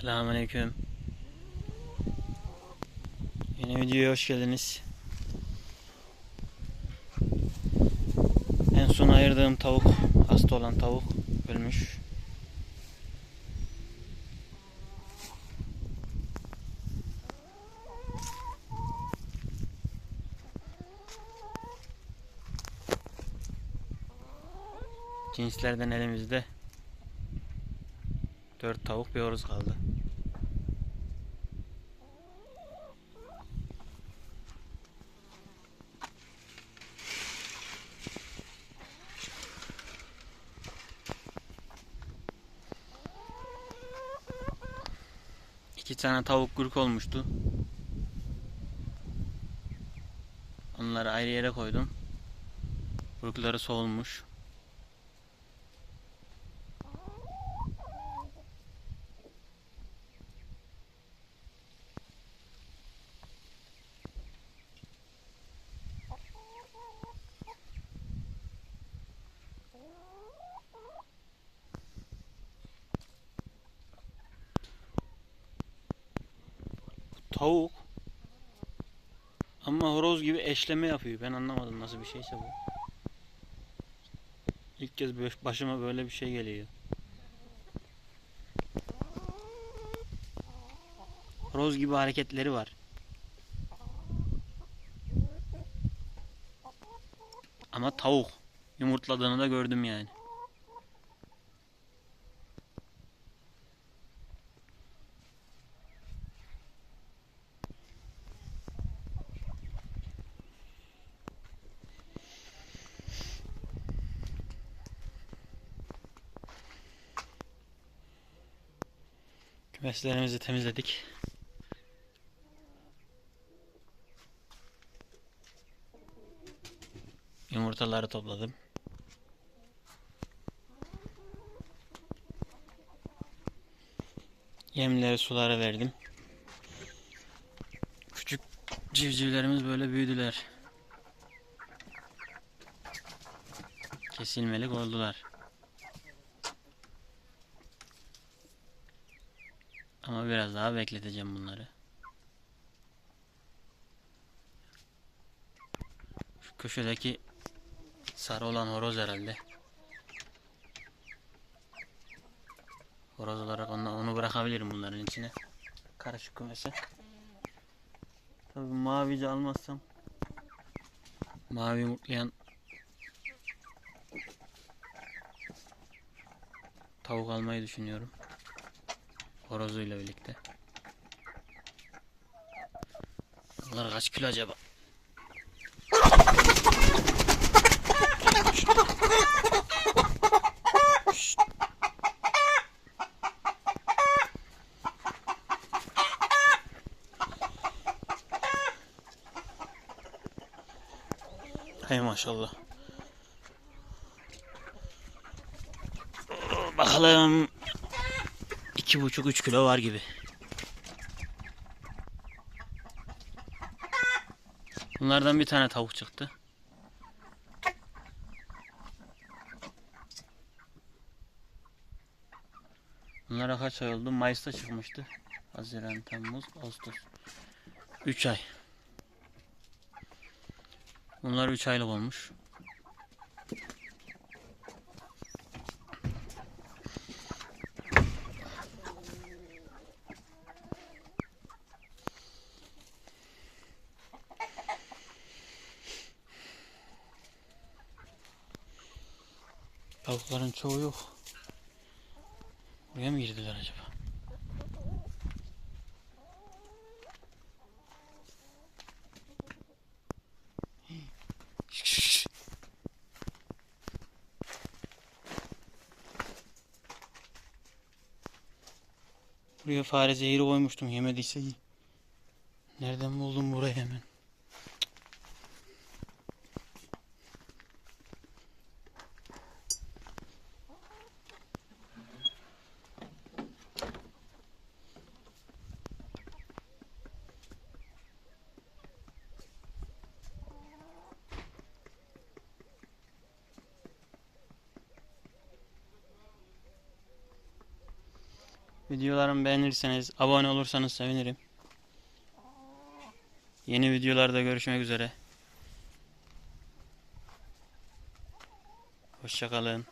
Selamünaleyküm. Yeni videoya hoş geldiniz. En son ayırdığım tavuk, hasta olan tavuk ölmüş. Cinslerden elimizde 4 tavuk bir horoz kaldı. İki tane tavuk kuruk olmuştu. Onları ayrı yere koydum. Kurukları soğulmuş. Tavuk. Ama horoz gibi eşleme yapıyor. Ben anlamadım nasıl bir şeyse bu. İlk kez baş- başıma böyle bir şey geliyor. Horoz gibi hareketleri var. Ama tavuk. Yumurtladığını da gördüm yani. Kümeslerimizi temizledik. Yumurtaları topladım. Yemleri, suları verdim. Küçük civcivlerimiz böyle büyüdüler. Kesilmelik oldular. Ama biraz daha bekleteceğim bunları. Şu köşedeki sarı olan horoz herhalde. Horoz olarak onu, onu bırakabilirim bunların içine. Karışık kümese. Tabii mavici almazsam mavi yumurtlayan tavuk almayı düşünüyorum. Horozuyla birlikte. Bunlar kaç kilo acaba? Hay maşallah. Bakalım. İki buçuk üç kilo var gibi. Bunlardan bir tane tavuk çıktı. Bunlara kaç ay oldu? Mayıs'ta çıkmıştı. Haziran, Temmuz, Ağustos. 3 ay. Bunlar 3 aylık olmuş. Tavukların çoğu yok. Buraya mı girdiler acaba? Buraya fare zehri koymuştum yemediyse. Nereden buldum burayı hemen? Videolarımı beğenirseniz, abone olursanız sevinirim. Yeni videolarda görüşmek üzere. Hoşçakalın.